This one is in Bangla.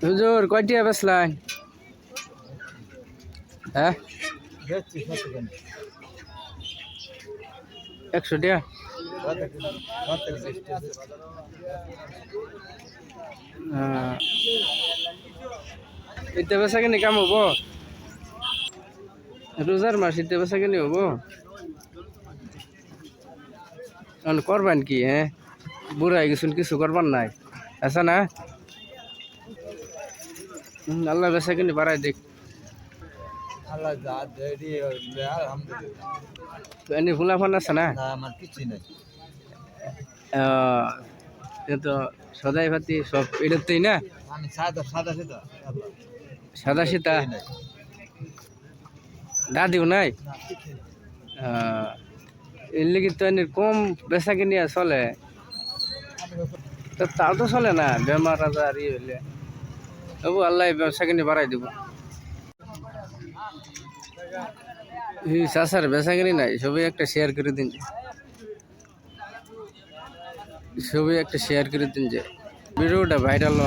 হুজুর কয়টিয়া বেসলান হ্যাঁ? একশো টিয়া? ইতে বেচা কিনি কাম হব? রোজার মাস ইতে বেচা কিনি হব? করবেন কি হ্যাঁ? বুড়া হয়ে গেছুন, কিছু করবার নাই। আছে না? আল্লাহ বেচা কিনি বাড়াই দেখ। আল্লাহ যা দেরি আলহামদুলিল্লাহ। এনে ফুলা ফান আছে না? আমার কিছুই নাই। তো সদাই ভাতি সব এটাতেই না? আমি সাদা সাদা সাদা দাদিও নাই। এর লিগে তো এনে কম বেচা কিনি আর চলে। তো তাও তো চলে না? বেমার আজার ইয়ে হইলে তবু আল্লাহ ব্যবসা কিনি বাড়াই দিব। চাষার বেচা নাই, সবাই একটা শেয়ার করে দিন সবাই একটা শেয়ার করে দিন যে। ভিডিওটা ভাইরাল